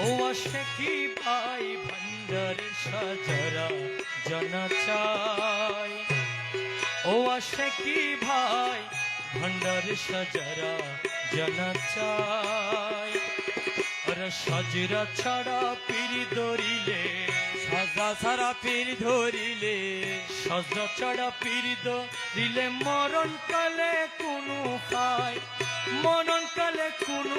ও আসে কি ভাই ভান্ডার সাজারা জানা চাই। ও আসে কি ভাই ভান্ডার সাজারা জানা চাই। আর সাজরা ছাড়া পিড়ি দরিলে সাজা সারা পীর ধরিলে সাজা ছাড়া পিড়ি দরিলে মরণ কালে কোনো পায় মরণ কালে কোনো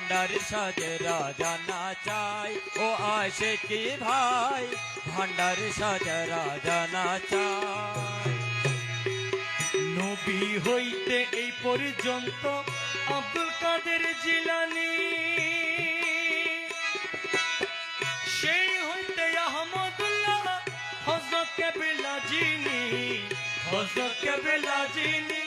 ভান্ডার সাজরা জানা চাই ও আসে কি ভাই? ভান্ডার সাজরা জানা চাই নবী হইতে এই পর্যন্ত আব্দুল কাদের জিলানি। সেই হইতে আহমদুল্লাহ হজরত কেবেলা জিনি। হজরত কেবেলা জিনি।